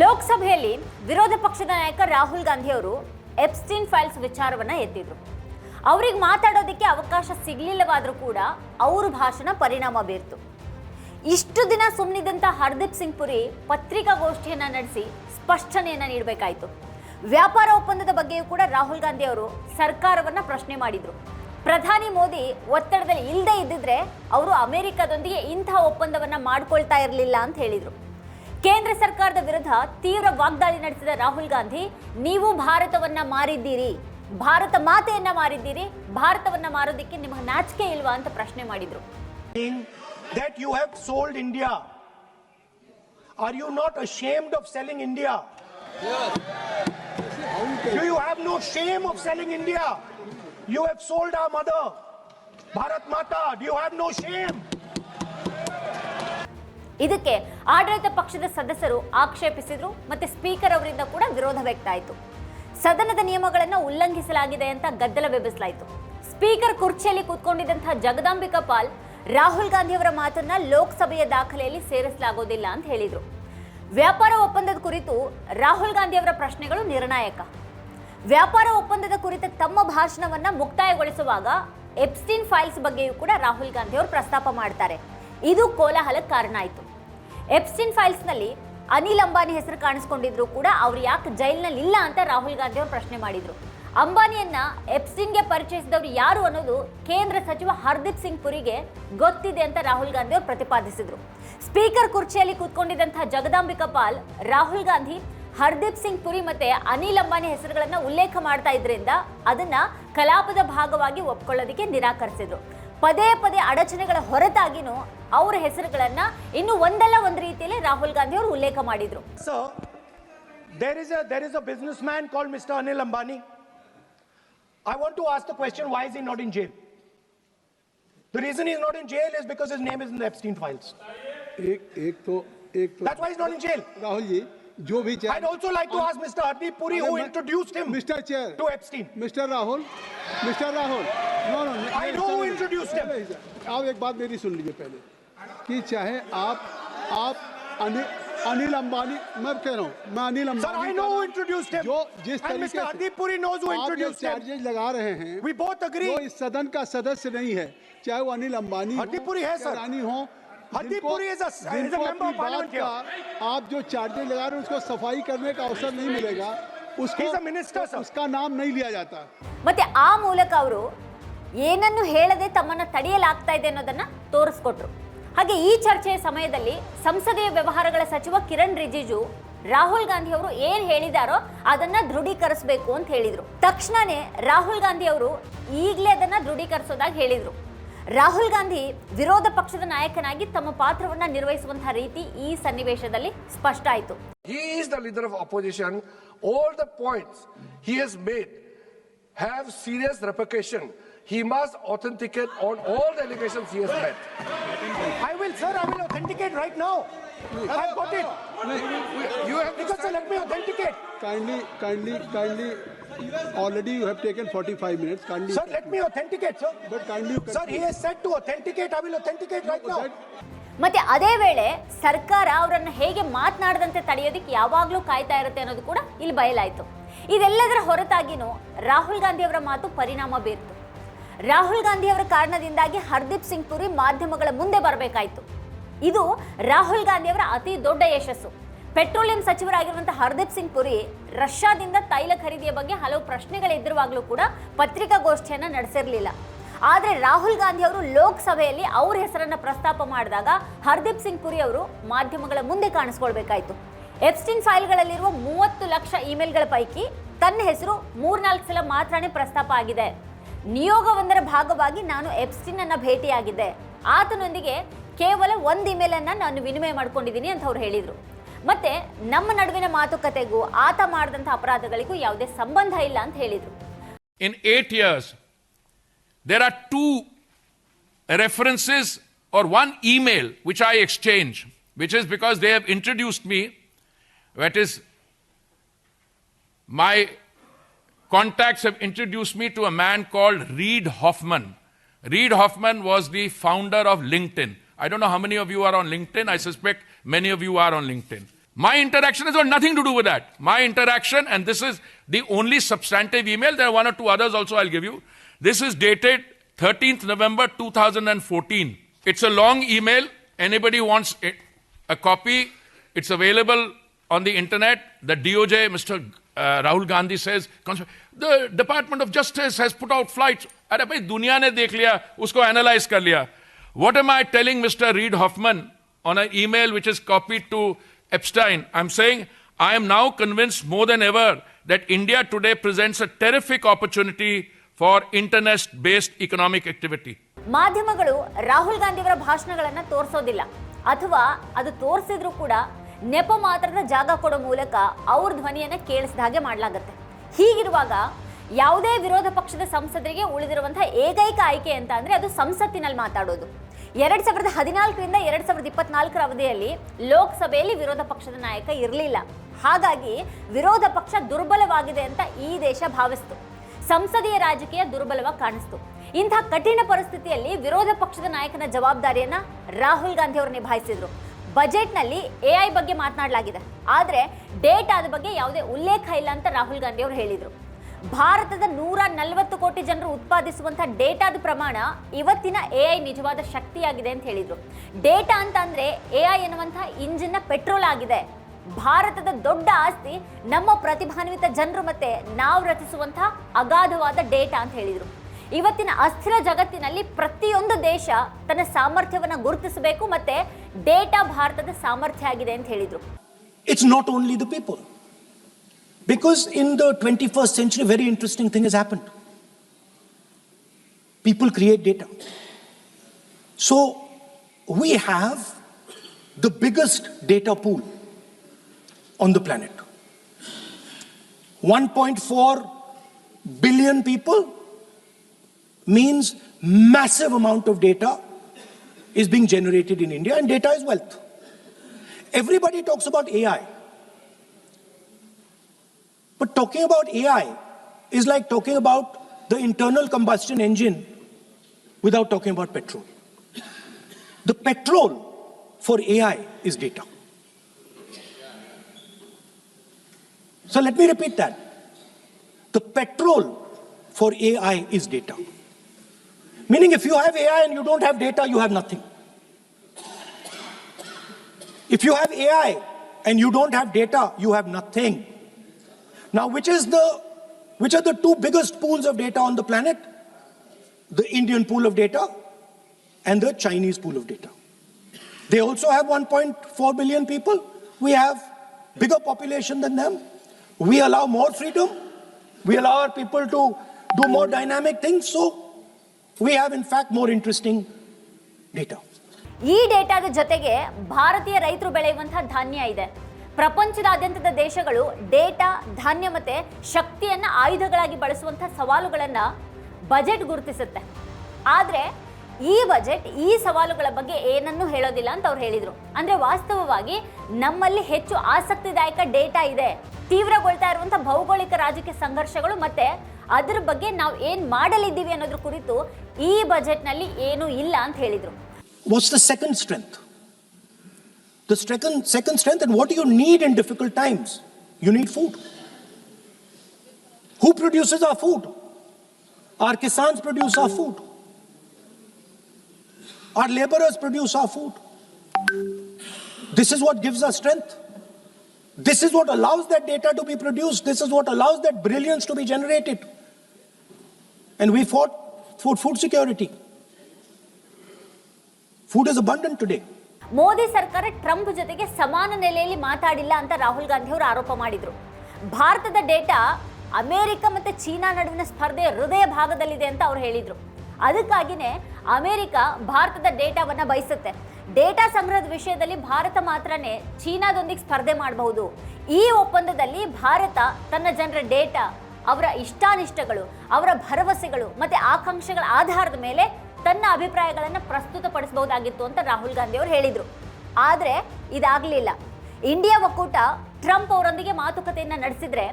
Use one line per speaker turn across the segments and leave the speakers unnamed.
ಲೋಕಸಭೆಯಲ್ಲಿ ವಿರೋಧ ಪಕ್ಷದ ನಾಯಕ ರಾಹುಲ್ ಗಾಂಧಿ ಅವರು ಎಪ್ಸ್ಟೀನ್ ಫೈಲ್ಸ್ ವಿಚಾರವನ್ನ ಎತ್ತಿದ್ರು. ಅವ್ರಿಗೆ ಮಾತಾಡೋದಕ್ಕೆ ಅವಕಾಶ ಸಿಗ್ಲಿಲ್ಲವಾದ್ರೂ ಕೂಡ ಅವ್ರ ಭಾಷಣ ಪರಿಣಾಮ ಬೀರ್ತು. ಇಷ್ಟು ದಿನ ಸುಮ್ಮನಿದ್ದಂಥ ಹರ್ದೀಪ್ ಸಿಂಗ್ ಪುರಿ ಪತ್ರಿಕಾಗೋಷ್ಠಿಯನ್ನು ನಡೆಸಿ ಸ್ಪಷ್ಟನೆಯನ್ನು ನೀಡಬೇಕಾಯಿತು. ವ್ಯಾಪಾರ ಒಪ್ಪಂದದ ಬಗ್ಗೆಯೂ ಕೂಡ ರಾಹುಲ್ ಗಾಂಧಿ ಅವರು ಸರ್ಕಾರವನ್ನ ಪ್ರಶ್ನೆ ಮಾಡಿದ್ರು. ಪ್ರಧಾನಿ ಮೋದಿ ಒತ್ತಡದಲ್ಲಿ ಇಲ್ಲದೆ ಇದ್ದಿದ್ರೆ ಅವರು ಅಮೆರಿಕದೊಂದಿಗೆ ಇಂತಹ ಒಪ್ಪಂದವನ್ನ ಮಾಡ್ಕೊಳ್ತಾ ಇರಲಿಲ್ಲ ಅಂತ ಹೇಳಿದ್ರು. ಕೇಂದ್ರ ಸರ್ಕಾರದ ವಿರುದ್ಧ ತೀವ್ರ ವಾಗ್ದಾಳಿ ನಡೆಸಿದ ರಾಹುಲ್ ಗಾಂಧಿ ನೀವು ಭಾರತವನ್ನ ಮಾರಿದ್ದೀರಿ ಭಾರತ ಮಾತೆಯನ್ನ ಮಾರಿದ್ದೀರಿ ಭಾರತವನ್ನ ಮಾರೋದಕ್ಕೆ ನಿಮಗೆ ನಾಚಿಕೆ ಇಲ್ವಾ ಅಂತ ಪ್ರಶ್ನೆ ಮಾಡಿದ್ರು
that you have sold India. Are you not ashamed of selling India? Do you have no shame of selling India? You have sold our mother, Bharat Mata. You have no shame?
ಇದಕ್ಕೆ ಆಡಳಿತ ಪಕ್ಷದ ಸದಸ್ಯರು ಆಕ್ಷೇಪಿಸಿದ್ರು ಮತ್ತೆ speaker ಅವರಿಂದ ಕೂಡ ವಿರೋಧ ವ್ಯಕ್ತ ಆಯಿತು ಸದನದ ನಿಯಮಗಳನ್ನು ಉಲ್ಲಂಘಿಸಲಾಗಿದೆ ಅಂತ ಗದ್ದಲ ಬೆಬ್ಬಿಸಲಾಯಿತು. ಸ್ಪೀಕರ್ ಕುರ್ಚಿಯಲ್ಲಿ ಕೂತ್ಕೊಂಡಿದ್ದಂತಹ ಜಗದಾಂಬಿಕಾ ಪಾಲ್ ರಾಹುಲ್ ಗಾಂಧಿ ಅವರ ಮಾತನ್ನ ಲೋಕಸಭೆಯ ದಾಖಲೆಯಲ್ಲಿ ಸೇರಿಸಲಾಗೋದಿಲ್ಲ ಅಂತ ಹೇಳಿದರು. ವ್ಯಾಪಾರ ಒಪ್ಪಂದದ ಕುರಿತು ರಾಹುಲ್ ಗಾಂಧಿ ಅವರ ಪ್ರಶ್ನೆಗಳು ನಿರ್ಣಾಯಕ. ವ್ಯಾಪಾರ ಒಪ್ಪಂದದ ಕುರಿತ ತಮ್ಮ ಭಾಷಣವನ್ನ ಮುಕ್ತಾಯಗೊಳಿಸುವಾಗ ಎಪ್ಸ್ಟೀನ್ ಫೈಲ್ಸ್ ಬಗ್ಗೆಯೂ ಕೂಡ ರಾಹುಲ್ ಗಾಂಧಿ ಪ್ರಸ್ತಾಪ ಮಾಡ್ತಾರೆ. ಇದು ಕೋಲಾಹಲಕ್ಕೆ ಕಾರಣ ಆಯಿತು. ಎಪ್ಸ್ಟೀನ್ ಫೈಲ್ಸ್ನಲ್ಲಿ ಅನಿಲ್ ಅಂಬಾನಿ ಹೆಸರು ಕಾಣಿಸ್ಕೊಂಡಿದ್ರು ಕೂಡ ಅವ್ರು ಯಾಕೆ ಜೈಲ್ನಲ್ಲಿ ಇಲ್ಲ ಅಂತ ರಾಹುಲ್ ಗಾಂಧಿ ಅವರು ಪ್ರಶ್ನೆ ಮಾಡಿದ್ರು. ಅಂಬಾನಿಯನ್ನ ಎಪ್ಸ್ಟೀನ್ಗೆ ಪರಿಚಯಿಸಿದವರು ಯಾರು ಅನ್ನೋದು ಕೇಂದ್ರ ಸಚಿವ ಹರ್ದೀಪ್ ಸಿಂಗ್ ಪುರಿಗೆ ಗೊತ್ತಿದೆ ಅಂತ ರಾಹುಲ್ ಗಾಂಧಿ ಅವರು ಪ್ರತಿಪಾದಿಸಿದ್ರು. ಸ್ಪೀಕರ್ ಕುರ್ಚಿಯಲ್ಲಿ ಕೂತ್ಕೊಂಡಿದ್ದಂತಹ ಜಗದಾಂಬಿಕಾ ಪಾಲ್, ರಾಹುಲ್ ಗಾಂಧಿ, ಹರ್ದೀಪ್ ಸಿಂಗ್ ಪುರಿ ಮತ್ತೆ ಅನಿಲ್ ಅಂಬಾನಿ ಹೆಸರುಗಳನ್ನು ಉಲ್ಲೇಖ ಮಾಡ್ತಾ ಇದ್ರಿಂದ ಅದನ್ನ ಕಲಾಪದ ಭಾಗವಾಗಿ ಒಪ್ಕೊಳ್ಳೋದಕ್ಕೆ ನಿರಾಕರಿಸಿದ್ರು. ಪದೇ ಪದೇ ಅಡಚಣೆಗಳ ಹೊರತಾಗಿನೂ ಅವರ ಹೆಸರುಗಳನ್ನ ಇನ್ನು ಒಂದಲ್ಲ ಒಂದು ರೀತಿಯಲ್ಲಿ ರಾಹುಲ್ ಗಾಂಧಿ ಅವರು ಉಲ್ಲೇಖ ಮಾಡಿದ್ರು
Sir, there is a there is a businessman called Mr. Anil Ambani. I want to ask the question: Why is he not in jail? The reason he's not in jail is because his name is in the Epstein files.
एक एक तो एक तो
That's why he's not in jail.
Rahul ji जो भी
I'd also like to ask Mr. Hardeep Puri, who introduced him
mister chair
to Epstein.
Mister Rahul mister Rahul no no
I know who introduced him.
आप एक बात मेरी सुन लीजिए पहले कि चाहे आप आप अनिल अनिल अंबानी मैं कह रहा हूँ मैं Anil
Sir,
Ambani
I know who introduced him.
जो जिस
and
तरीके
Mr. Hardeep Puri knows who
आप जो
introduced him.
चार्जेज लगा रहे हैं
We both agree.
वो इस सदन का सदस्य नहीं है चाहे वो अनिल अंबानी हो,
हरदीप पुरी है,
या
सर।
रानी हो
हरदीप
जिनको-
Puri is a- is a
जिनको
member of
अपनी बात
parliament here.
का आप जो चार्जेज लगा रहे हैं उसको सफाई करने का अवसर नहीं मिलेगा उसको
He's a minister, sir.
उसका नाम नहीं लिया जाता
ಮತ್ತೆ ಆ ಮೂಲಕ ಅವರು ಏನನ್ನು ಹೇಳದೆ ತಮ್ಮನ್ನ ತಡೆಯಲಾಗ್ತಾ ಇದೆ ಅನ್ನೋದನ್ನ ತೋರಿಸ್ಕೊಟ್ರು ಹಾಗೆ ಈ ಚರ್ಚೆಯ ಸಮಯದಲ್ಲಿ ಸಂಸದೀಯ ವ್ಯವಹಾರಗಳ ಸಚಿವ ಕಿರಣ್ ರಿಜಿಜು, ರಾಹುಲ್ ಗಾಂಧಿ ಅವರು ಏನ್ ಹೇಳಿದಾರೋ ಅದನ್ನ ದೃಢೀಕರಿಸಬೇಕು ಅಂತ ಹೇಳಿದ್ರು ತಕ್ಷಣನೇ ರಾಹುಲ್ ಗಾಂಧಿ ಅವರು ಈಗಲೇ ಅದನ್ನ ದೃಢೀಕರಿಸೋದಾಗಿ ಹೇಳಿದ್ರು ರಾಹುಲ್ ಗಾಂಧಿ ವಿರೋಧ ಪಕ್ಷದ ನಾಯಕನಾಗಿ ತಮ್ಮ ಪಾತ್ರವನ್ನ ನಿರ್ವಹಿಸುವಂತಹ ರೀತಿ ಈ ಸನ್ನಿವೇಶದಲ್ಲಿ ಸ್ಪಷ್ಟ ಆಯಿತು
He is the leader of opposition. All the points he has. He must authenticate on all the allegations he has made.
I will, sir, I will authenticate right now. Please. I've got it.
You have to
Because, sir, let me authenticate.
kindly kindly kindly already you have taken 45 minutes kindly
Sir, let me authenticate, sir.
but kindly you
Sir, he has said to authenticate. I will authenticate right now.
that-
ಮತ್ತೆ ಅದೇ ವೇಳೆ ಸರ್ಕಾರ ಅವರನ್ನು ಹೇಗೆ ಮಾತನಾಡದಂತೆ ತಡೆಯೋದಕ್ಕೆ ಯಾವಾಗಲೂ ಕಾಯ್ತಾ ಇರುತ್ತೆ ಅನ್ನೋದು ಕೂಡ ಇಲ್ಲಿ ಬಯಲಾಯಿತು ಇದೆಲ್ಲದರ ಹೊರತಾಗಿನೂ ರಾಹುಲ್ ಗಾಂಧಿ ಅವರ ಮಾತು ಪರಿಣಾಮ ಬೀರ್ತು ರಾಹುಲ್ ಗಾಂಧಿ ಅವರ ಕಾರಣದಿಂದಾಗಿ ಹರ್ದೀಪ್ ಸಿಂಗ್ ಪುರಿ ಮಾಧ್ಯಮಗಳ ಮುಂದೆ ಬರಬೇಕಾಯಿತು. ಇದು ರಾಹುಲ್ ಗಾಂಧಿ ಅವರ ಅತಿ ದೊಡ್ಡ ಯಶಸ್ಸು. ಪೆಟ್ರೋಲಿಯಂ ಸಚಿವರಾಗಿರುವಂತಹ ಹರ್ದೀಪ್ ಸಿಂಗ್ ಪುರಿ ರಷ್ಯಾದಿಂದ ತೈಲ ಖರೀದಿಯ ಬಗ್ಗೆ ಹಲವು ಪ್ರಶ್ನೆಗಳಿದ್ದಿರುವಾಗಲೂ ಕೂಡ ಪತ್ರಿಕಾಗೋಷ್ಠಿಯನ್ನು ನಡೆಸಿರಲಿಲ್ಲ. ಆದರೆ ರಾಹುಲ್ ಗಾಂಧಿ ಅವರು ಲೋಕಸಭೆಯಲ್ಲಿ ಅವ್ರ ಹೆಸರನ್ನ ಪ್ರಸ್ತಾಪ ಮಾಡಿದಾಗ ಹರ್ದೀಪ್ ಸಿಂಗ್ ಪುರಿ ಅವರು ಮಾಧ್ಯಮಗಳ ಮುಂದೆ ಕಾಣಿಸ್ಕೊಳ್ಬೇಕಾಯಿತು. ಎಪ್ಸ್ಟಿನ್ ಫೈಲ್ಗಳಲ್ಲಿರುವ ಮೂವತ್ತು ಲಕ್ಷ ಇಮೇಲ್ಗಳ ಪೈಕಿ ತನ್ನ ಹೆಸರು ಮೂರ್ನಾಲ್ಕು ಸಲ ಮಾತ್ರನೇ ಪ್ರಸ್ತಾಪ ಆಗಿದೆ. ನಿಯೋಗವೊಂದರ ಭಾಗವಾಗಿ ನಾನು ಎಪ್ಸ್ಟಿನ್ ಅನ್ನ ಭೇಟಿಯಾಗಿದ್ದೆ. ಆತನೊಂದಿಗೆ ಕೇವಲ ಒಂದು ಇಮೇಲ್ ಅನ್ನ ನಾನು ವಿನಿಮಯ ಮಾಡ್ಕೊಂಡಿದ್ದೀನಿ ಅಂತ ಅವ್ರು ಹೇಳಿದರು. ಮತ್ತೆ ನಮ್ಮ ನಡುವಿನ ಮಾತುಕತೆಗೂ ಆತ ಮಾಡಿದಂಥ ಅಪರಾಧಗಳಿಗೂ ಯಾವುದೇ ಸಂಬಂಧ ಇಲ್ಲ ಅಂತ ಹೇಳಿದರು.
In eight years there are two references or one email which I exchange which is because they have introduced me what is my contacts have introduced me to a man called Reed Hoffman. Reed Hoffman was the founder of LinkedIn. I don't know how many of you are on LinkedIn. I suspect many of you are on LinkedIn. My interaction has got nothing to do with that. My interaction, and this is the only substantive email, there are one or two others also I'll give you. This is dated 13th November 2014. It's a long email. Anybody wants a copy, it's available on the internet. The DOJ, Mr. Uh, Rahul Gandhi says, "Cons- the Department of Justice has put out flights. अरे भाई दुनिया ने देख लिया उसको analyse कर लिया What am I telling Mr. Reid Hoffman on an email which is copied to Epstein? I'm saying I am now convinced more than ever that India today presents a terrific opportunity for internet based economic activity.
ಮಾಧ್ಯಮಗಳು ರಾಹುಲ್ ಗಾಂಧಿಯವರ ಭಾಷಣಗಳನ್ನ ತೋರಿಸೋದಿಲ್ಲ ಅಥವಾ ಅದು ತೋರಿಸಿದ್ರು ಕೂಡ ನೆಪ ಮಾತ್ರದ ಜಾಗ ಕೊಡೋ ಮೂಲಕ ಅವ್ರ ಧ್ವನಿಯನ್ನ ಕೇಳಿಸಿದ ಹಾಗೆ ಮಾಡಲಾಗುತ್ತೆ. ಹೀಗಿರುವಾಗ ಯಾವುದೇ ವಿರೋಧ ಪಕ್ಷದ ಸಂಸದರಿಗೆ ಉಳಿದಿರುವಂತಹ ಏಕೈಕ ಆಯ್ಕೆ ಅಂತ ಅಂದರೆ ಅದು ಸಂಸತ್ತಿನಲ್ಲಿ ಮಾತಾಡೋದು. ಎರಡು ಸಾವಿರದ ಹದಿನಾಲ್ಕರಿಂದ ಎರಡು ಸಾವಿರದ ಇಪ್ಪತ್ನಾಲ್ಕರ ಅವಧಿಯಲ್ಲಿ ಲೋಕಸಭೆಯಲ್ಲಿ ವಿರೋಧ ಪಕ್ಷದ ನಾಯಕ ಇರಲಿಲ್ಲ. ಹಾಗಾಗಿ ವಿರೋಧ ಪಕ್ಷ ದುರ್ಬಲವಾಗಿದೆ ಅಂತ ಈ ದೇಶ ಭಾವಿಸ್ತು. ಸಂಸದೀಯ ರಾಜಕೀಯ ದುರ್ಬಲವಾಗಿ ಕಾಣಿಸ್ತು. ಇಂತಹ ಕಠಿಣ ಪರಿಸ್ಥಿತಿಯಲ್ಲಿ ವಿರೋಧ ಪಕ್ಷದ ನಾಯಕನ ಜವಾಬ್ದಾರಿಯನ್ನ ರಾಹುಲ್ ಗಾಂಧಿ ಅವರು ನಿಭಾಯಿಸಿದ್ರು. ಬಜೆಟ್ನಲ್ಲಿ ಐ ಬಗ್ಗೆ ಮಾತನಾಡಲಾಗಿದೆ. ಆದರೆ ಡೇಟಾದ ಬಗ್ಗೆ ಯಾವುದೇ ಉಲ್ಲೇಖ ಇಲ್ಲ ಅಂತ ರಾಹುಲ್ ಗಾಂಧಿ ಅವರು ಹೇಳಿದರು. ಭಾರತದ ನೂರ ನಲವತ್ತು ಕೋಟಿ ಜನರು ಉತ್ಪಾದಿಸುವಂಥ ಡೇಟಾದ ಪ್ರಮಾಣ ಇವತ್ತಿನ ಎ ಐ ನಿಜವಾದ ಶಕ್ತಿಯಾಗಿದೆ ಅಂತ ಹೇಳಿದರು. ಡೇಟಾ ಅಂತ ಅಂದರೆ ಎ ಐ ಎನ್ನುವಂಥ ಇಂಜಿನ್ನ ಪೆಟ್ರೋಲ್ ಆಗಿದೆ. ಭಾರತದ ದೊಡ್ಡ ಆಸ್ತಿ ನಮ್ಮ ಪ್ರತಿಭಾನ್ವಿತ ಜನರು ಮತ್ತೆ ನಾವು ರಚಿಸುವಂಥ ಅಗಾಧವಾದ ಡೇಟಾ ಅಂತ ಹೇಳಿದ್ರು. ಇವತ್ತಿನ ಅಸ್ಥಿರ ಜಗತ್ತಿನಲ್ಲಿ ಪ್ರತಿಯೊಂದು ದೇಶ ತನ್ನ ಸಾಮರ್ಥ್ಯವನ್ನು ಗುರುತಿಸಬೇಕು ಮತ್ತೆ ಡೇಟಾ ಭಾರತದ ಸಾಮರ್ಥ್ಯ ಆಗಿದೆ ಅಂತ ಹೇಳಿದ್ರು.
It's not only the people because in the twenty first century very interesting thing is happen people create data so we have the biggest data pool on the planet one point four billion people means massive amount of data is being generated in India and data is wealth. Everybody talks about AI. But talking about AI is like talking about the internal combustion engine without talking about petrol. The petrol for AI is data. So let me repeat that. The petrol for AI is data. Meaning, if you have AI and you don't have data, you have nothing. If you have AI and you don't have data, you have nothing. Now, which is the which are the two biggest pools of data on the planet? The Indian pool of data and the Chinese pool of data. They also have 1.4 billion people. We have bigger population than them. We allow more freedom. We allow our people to do more dynamic things. So we have in fact more interesting data
ಈ ಡೇಟಾದ ಜೊತೆಗೆ ಭಾರತೀಯ ರೈತರು ಬೆಳೆಯುವಂತಹ ಧಾನ್ಯ ಇದೆ. ಪ್ರಪಂಚದಾದ್ಯಂತದ ದೇಶಗಳು data, ಧಾನ್ಯ ಮತ್ತೆ ಶಕ್ತಿಯನ್ನ ಆಯುಧಗಳಾಗಿ ಬಳಸುವಂತಹ ಸವಾಲುಗಳನ್ನ ಬಜೆಟ್ ಗುರುತಿಸುತ್ತೆ. ಆದ್ರೆ ಈ ಬಜೆಟ್, ಈ ಸವಾಲುಗಳ ಬಗ್ಗೆ ಏನನ್ನೂ ಹೇಳೋದಿಲ್ಲ ಅಂತ ಅವ್ರು ಹೇಳಿದ್ರು. ಅಂದ್ರೆ ವಾಸ್ತವವಾಗಿ ನಮ್ಮಲ್ಲಿ ಹೆಚ್ಚು ಆಸಕ್ತಿದಾಯಕ ಡೇಟಾ ಇದೆ. ತೀವ್ರಗೊಳ್ತಾ ಇರುವಂತಹ ಭೌಗೋಳಿಕ ರಾಜಕೀಯ ಸಂಘರ್ಷಗಳು ಮತ್ತೆ ಅದ್ರ ಬಗ್ಗೆ ನಾವು ಏನ್ ಮಾಡಲಿದ್ದೀವಿ ಅನ್ನೋದ್ರ ಕುರಿತು ಈ ಬಜೆಟ್ನಲ್ಲಿ ಏನೂ ಇಲ್ಲ ಅಂತ ಹೇಳಿದ್ರು
What's the second strength? The second, second strength, and what do you need in difficult times? You need food. Who produces our food? Our kisans produce our food. Our laborers produce our food. This is what gives us strength. This is what allows that data to be produced. This is what allows that brilliance to be generated. And we fought for food security. Food is abundant today.
Modi ಸರ್ಕಾರ Trump ಜೊತೆಗೆ ಸಮಾನ ನೆಲೆಯಲ್ಲಿ ಮಾತಾಡಿಲ್ಲ ಅಂತ ರಾಹುಲ್ ಗಾಂಧಿ ಅವರು ಆರೋಪ ಮಾಡಿದ್ರು ಭಾರತದ ಡೇಟಾ ಅಮೆರಿಕ ಮತ್ತು ಚೀನಾ ನಡುವಿನ ಸ್ಪರ್ಧೆ ಹೃದಯ ಭಾಗದಲ್ಲಿದೆ ಅಂತ ಅವ್ರು ಹೇಳಿದ್ರು ಅದಕ್ಕಾಗಿನೇ ಅಮೆರಿಕ ಭಾರತದ ಡೇಟಾವನ್ನು ಬಯಸುತ್ತೆ ಡೇಟಾ ಸಂಗ್ರಹದ ವಿಷಯದಲ್ಲಿ ಭಾರತ ಮಾತ್ರನೇ ಚೀನಾದೊಂದಿಗೆ ಸ್ಪರ್ಧೆ ಮಾಡಬಹುದು ಈ ಒಪ್ಪಂದದಲ್ಲಿ ಭಾರತ ತನ್ನ ಜನರ ಡೇಟಾ ಅವರ ಇಷ್ಟಾನಿಷ್ಟಗಳು, ಅವರ ಭರವಸೆಗಳು ಮತ್ತೆ ಆಕಾಂಕ್ಷೆಗಳ ಆಧಾರದ ಮೇಲೆ ತನ್ನ ಅಭಿಪ್ರಾಯಗಳನ್ನು ಪ್ರಸ್ತುತಪಡಿಸಬಹುದಾಗಿತ್ತು ಅಂತ ರಾಹುಲ್ ಗಾಂಧಿ ಅವರು ಹೇಳಿದರು. ಆದರೆ ಇದಾಗಲಿಲ್ಲ. ಇಂಡಿಯಾ ಒಕ್ಕೂಟ ಟ್ರಂಪ್ ಅವರೊಂದಿಗೆ ಮಾತುಕತೆಯನ್ನು ನಡೆಸಿದ್ರೆ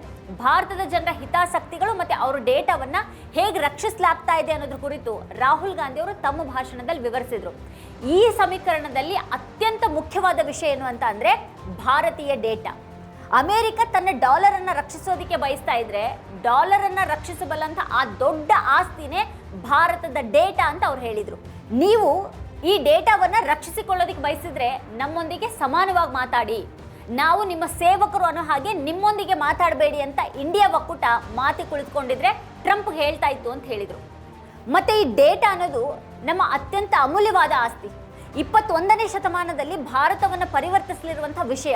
ಭಾರತದ ಜನರ ಹಿತಾಸಕ್ತಿಗಳು ಮತ್ತು ಅವರ ಡೇಟಾವನ್ನು ಹೇಗೆ ರಕ್ಷಿಸಲಾಗ್ತಾ ಇದೆ ಅನ್ನೋದ್ರ ಕುರಿತು ರಾಹುಲ್ ಗಾಂಧಿ ಅವರು ತಮ್ಮ ಭಾಷಣದಲ್ಲಿ ವಿವರಿಸಿದರು. ಈ ಸಮೀಕರಣದಲ್ಲಿ ಅತ್ಯಂತ ಮುಖ್ಯವಾದ ವಿಷಯ ಏನು ಅಂತ ಅಂದರೆ ಭಾರತೀಯ ಡೇಟಾ. ಅಮೆರಿಕ ತನ್ನ ಡಾಲರ್ ಅನ್ನ ರಕ್ಷಿಸೋದಕ್ಕೆ ಬಯಸ್ತಾ ಇದ್ರೆ ಡಾಲರ್ ಅನ್ನ ರಕ್ಷಿಸಬಲ್ಲಂತ ಆ ದೊಡ್ಡ ಆಸ್ತಿನೇ ಭಾರತದ ಡೇಟಾ ಅಂತ ಅವ್ರು ಹೇಳಿದ್ರು. ನೀವು ಈ ಡೇಟಾವನ್ನ ರಕ್ಷಿಸಿಕೊಳ್ಳೋದಕ್ಕೆ ಬಯಸಿದ್ರೆ ನಮ್ಮೊಂದಿಗೆ ಸಮಾನವಾಗಿ ಮಾತಾಡಿ. ನಾವು ನಿಮ್ಮ ಸೇವಕರು ಅನ್ನೋ ಹಾಗೆ ನಿಮ್ಮೊಂದಿಗೆ ಮಾತಾಡಬೇಡಿ ಅಂತ ಇಂಡಿಯಾ ಒಕ್ಕೂಟ ಮಾತಿ ಕುಳಿತುಕೊಂಡಿದ್ರೆ ಟ್ರಂಪ್ ಹೇಳ್ತಾ ಇತ್ತು ಅಂತ ಹೇಳಿದ್ರು. ಮತ್ತೆ ಈ ಡೇಟಾ ಅನ್ನೋದು ನಮ್ಮ ಅತ್ಯಂತ ಅಮೂಲ್ಯವಾದ ಆಸ್ತಿ. ಇಪ್ಪತ್ತೊಂದನೇ ಶತಮಾನದಲ್ಲಿ ಭಾರತವನ್ನು ಪರಿವರ್ತಿಸಲಿರುವಂಥ ವಿಷಯ.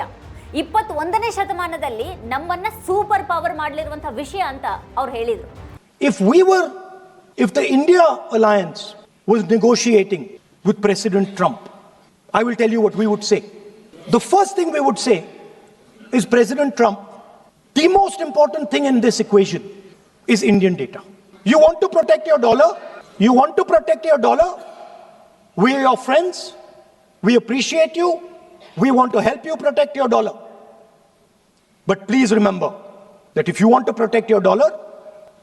ಇಪ್ಪತ್ತ್ ಒಂದನೇ ಶತಮಾನದಲ್ಲಿ ನಮ್ಮನ್ನ ಸೂಪರ್ ಪವರ್ ಮಾಡಲಿರುವಂತಹ ವಿಷಯ ಅಂತ ಅವ್ರು ಹೇಳಿದ್ರು.
If we were if the India alliance was negotiating with President Trump I will tell you what we would say the first thing we would say is President Trump the most important thing in this equation is Indian data you want to protect your dollar you want to protect your dollar we are friends we appreciate you We want to help you protect your dollar. But please remember that if you want to protect your dollar,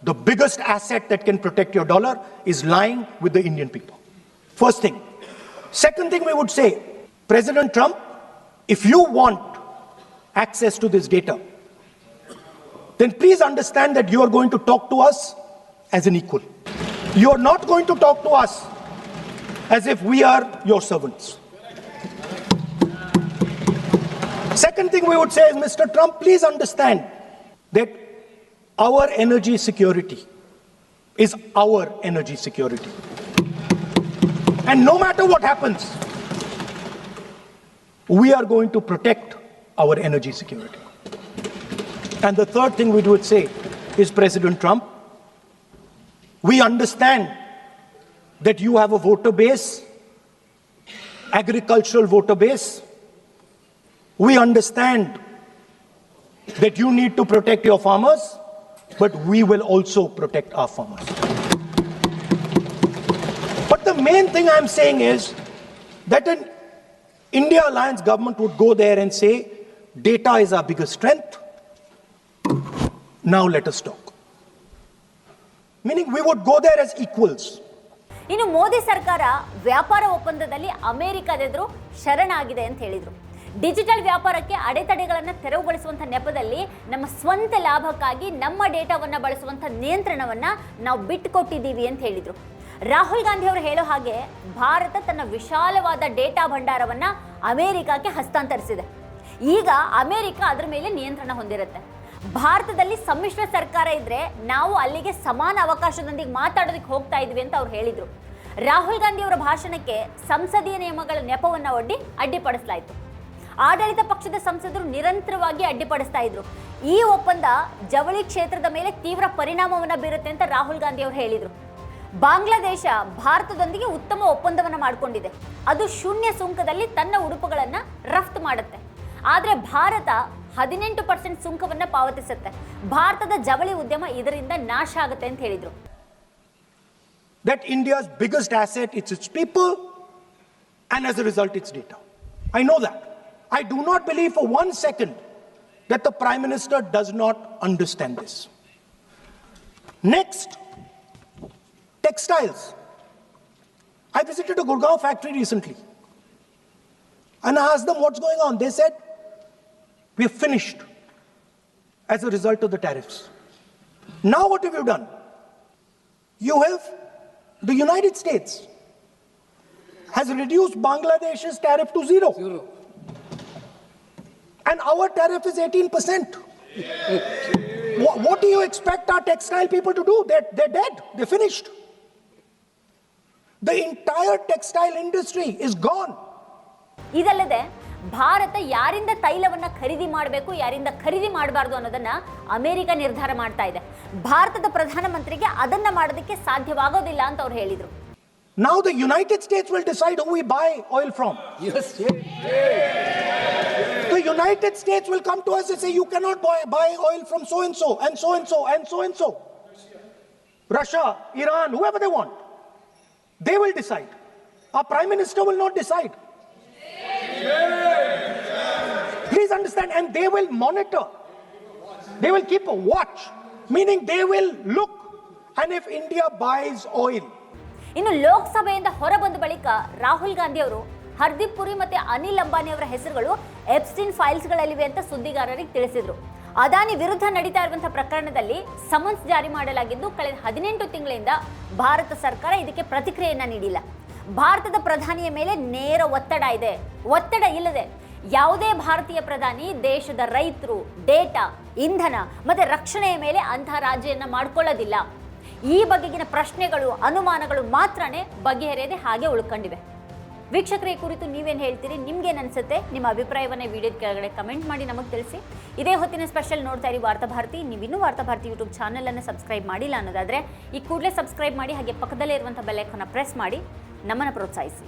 the biggest asset that can protect your dollar is lying with the Indian people. First thing. Second thing we would say, President Trump, if you want access to this data, then please understand that you are going to talk to us as an equal. You are not going to talk to us as if we are your servants. Second thing we would say is, Mr. Trump, please understand that our energy security is our energy security. And no matter what happens, we are going to protect our energy security. And the third thing we would say is, President Trump, we understand that you have a voter base, agricultural voter base. We understand that you need to protect your farmers, but we will also protect our farmers. But the main thing I'm saying is that an India Alliance government would go there and say, data is our biggest strength. Now let us talk. Meaning we would go there as equals.
ಇನ್ನು ಮೋದಿ ಸರ್ಕಾರ ವ್ಯಾಪಾರ ಒಪ್ಪಂದದಲ್ಲಿ ಅಮೆರಿಕದೆದುರು ಶರಣಾಗಿದೆ ಅಂತ ಹೇಳಿದ್ರು digital ವ್ಯಾಪಾರಕ್ಕೆ ಅಡೆತಡೆಗಳನ್ನು ತೆರವುಗೊಳಿಸುವಂಥ ನೆಪದಲ್ಲಿ ನಮ್ಮ ಸ್ವಂತ ಲಾಭಕ್ಕಾಗಿ ನಮ್ಮ ಡೇಟಾವನ್ನು ಬಳಸುವಂಥ ನಿಯಂತ್ರಣವನ್ನು ನಾವು ಬಿಟ್ಟುಕೊಟ್ಟಿದ್ದೀವಿ ಅಂತ ಹೇಳಿದರು. ರಾಹುಲ್ ಗಾಂಧಿ ಅವರು ಹೇಳೋ ಹಾಗೆ ಭಾರತ ತನ್ನ ವಿಶಾಲವಾದ ಡೇಟಾ ಭಂಡಾರವನ್ನು ಅಮೆರಿಕಕ್ಕೆ ಹಸ್ತಾಂತರಿಸಿದೆ. ಈಗ ಅಮೇರಿಕ ಅದರ ಮೇಲೆ ನಿಯಂತ್ರಣ ಹೊಂದಿರುತ್ತೆ. ಭಾರತದಲ್ಲಿ ಸಮ್ಮಿಶ್ರ ಸರ್ಕಾರ ಇದ್ರೆ ನಾವು ಅಲ್ಲಿಗೆ ಸಮಾನ ಅವಕಾಶದೊಂದಿಗೆ ಮಾತಾಡೋದಕ್ಕೆ ಹೋಗ್ತಾ ಇದ್ವಿ ಅಂತ ಅವ್ರು ಹೇಳಿದ್ರು. ರಾಹುಲ್ ಗಾಂಧಿ ಅವರ ಭಾಷಣಕ್ಕೆ ಸಂಸದೀಯ ನಿಯಮಗಳ ನೆಪವನ್ನು ಒಡ್ಡಿ ಅಡ್ಡಿಪಡಿಸಲಾಯಿತು. ಆಡಳಿತ ಪಕ್ಷದ ಸಂಸದರು ನಿರಂತರವಾಗಿ ಅಡ್ಡಿಪಡಿಸ್ತಾ ಇದ್ರು. ಈ ಒಪ್ಪಂದ ಜವಳಿ ಕ್ಷೇತ್ರದ ಮೇಲೆ ತೀವ್ರ ಪರಿಣಾಮವನ್ನ ಬೀರುತ್ತೆ ಅಂತ ರಾಹುಲ್ ಗಾಂಧಿ ಅವರು ಹೇಳಿದ್ರು. ಬಾಂಗ್ಲಾದೇಶ ಭಾರತದೊಂದಿಗೆ ಉತ್ತಮ ಒಪ್ಪಂದವನ್ನ ಮಾಡಿಕೊಂಡಿದೆ. ಅದು ಶೂನ್ಯ ಸುಂಕದಲ್ಲಿ ತನ್ನ ಉಡುಪುಗಳನ್ನ ರಫ್ತು ಮಾಡುತ್ತೆ. ಆದ್ರೆ ಭಾರತ ಹದಿನೆಂಟು ಪರ್ಸೆಂಟ್ ಸುಂಕವನ್ನ ಪಾವತಿಸುತ್ತೆ. ಭಾರತದ ಜವಳಿ ಉದ್ಯಮ ಇದರಿಂದ ನಾಶ ಆಗುತ್ತೆ ಅಂತ ಹೇಳಿದರು.
That India's biggest asset is its people, and as a result, its data. I know that. I do not believe for one second that the Prime Minister does not understand this. Next, textiles. I visited a Gurgaon factory recently and I asked them what's going on. They said, We're finished as a result of the tariffs. Now, what have you done? You have the United States has reduced Bangladesh's tariff to zero. And our tariff is 18%. what, what do you expect our textile people to do? They're, they're dead, they're finished. The entire textile industry is gone.
ಇದಲ್ಲದೆ ಭಾರತ ಯಾರಿಂದ ತೈಲವನ್ನು ಖರೀದಿ ಮಾಡಬೇಕು ಯಾರಿಂದ ಖರೀದಿ ಮಾಡಬಾರ್ದು ಅನ್ನೋದನ್ನು America ನಿರ್ಧಾರ ಮಾಡ್ತಾ ಇದೆ ಭಾರತದ ಪ್ರಧಾನಮಂತ್ರಿಗೆ ಅದನ್ನು ಮಾಡೋದಕ್ಕೆ ಸಾಧ್ಯವಾಗೋದಿಲ್ಲ ಅಂತ ಅವ್ರು ಹೇಳಿದರು
Now the United States will decide who we buy oil from.
Yes.
The United States will come to us and say, you cannot buy, buy oil from so and so, and so and so, and so and so. Russia, Iran, whoever they want. They will decide. Our Prime Minister will not decide. Please Please understand, and they will monitor. They will keep a watch, meaning they will look. And if India buys oil,
ಇನ್ನು ಲೋಕಸಭೆಯಿಂದ ಹೊರಬಂದ ಬಳಿಕ ರಾಹುಲ್ ಗಾಂಧಿ ಅವರು ಹರ್ದೀಪ್ ಪುರಿ ಮತ್ತೆ ಅನಿಲ್ ಅಂಬಾನಿ ಅವರ ಹೆಸರುಗಳು ಎಪ್ಸ್ಟಿನ್ ಫೈಲ್ಸ್ಗಳಲ್ಲಿವೆ ಅಂತ ಸುದ್ದಿಗಾರರಿಗೆ ತಿಳಿಸಿದ್ರು. ಅದಾನಿ ವಿರುದ್ಧ ನಡೀತಾ ಇರುವಂತಹ ಪ್ರಕರಣದಲ್ಲಿ ಸಮನ್ಸ್ ಜಾರಿ ಮಾಡಲಾಗಿದ್ದು, ಕಳೆದ ಹದಿನೆಂಟು ತಿಂಗಳಿಂದ ಭಾರತ ಸರ್ಕಾರ ಇದಕ್ಕೆ ಪ್ರತಿಕ್ರಿಯೆಯನ್ನ ನೀಡಿಲ್ಲ. ಭಾರತದ ಪ್ರಧಾನಿಯ ಮೇಲೆ ನೇರ ಒತ್ತಡ ಇದೆ. ಒತ್ತಡ ಇಲ್ಲದೆ ಯಾವುದೇ ಭಾರತೀಯ ಪ್ರಧಾನಿ, ದೇಶದ ರೈತರು, ಡೇಟಾ, ಇಂಧನ ಮತ್ತೆ ರಕ್ಷಣೆಯ ಮೇಲೆ ಅಂತಹ ರಾಜ್ಯವನ್ನು ಮಾಡ್ಕೊಳ್ಳೋದಿಲ್ಲ. ಈ ಬಗೆಗಿನ ಪ್ರಶ್ನೆಗಳು, ಅನುಮಾನಗಳು ಮಾತ್ರನೇ ಬಗೆಹರಿಯದೆ ಹಾಗೆ ಉಳ್ಕೊಂಡಿವೆ. ವೀಕ್ಷಕರ, ಈ ಕುರಿತು ನೀವೇನು ಹೇಳ್ತೀರಿ? ನಿಮ್ಗೇನು ಅನಿಸುತ್ತೆ? ನಿಮ್ಮ ಅಭಿಪ್ರಾಯವನ್ನ ವಿಡಿಯೋದ ಕೆಳಗಡೆ ಕಮೆಂಟ್ ಮಾಡಿ ನಮಗೆ ತಿಳಿಸಿ. ಇದೇ ಹೊತ್ತಿನ ಸ್ಪೆಷಲ್ ನೋಡ್ತಾ ಇರಿ ವಾರ್ತಾಭಾರತಿ ನೀವು ಇನ್ನೂ ವಾರ್ತಾ ಭಾರತಿ ಯೂಟ್ಯೂಬ್ ಚಾನಲನ್ನು ಸಬ್ಸ್ಕ್ರೈಬ್ ಮಾಡಿಲ್ಲ ಅನ್ನೋದಾದ್ರೆ, ಈ ಕೂಡಲೇ ಸಬ್ಸ್ಕ್ರೈಬ್ ಮಾಡಿ, ಹಾಗೆ ಪಕ್ಕದಲ್ಲೇ ಇರುವಂಥ ಬೆಲ್ಲೈಕನ್ನ ಪ್ರೆಸ್ ಮಾಡಿ ನಮ್ಮನ್ನು ಪ್ರೋತ್ಸಾಹಿಸಿ.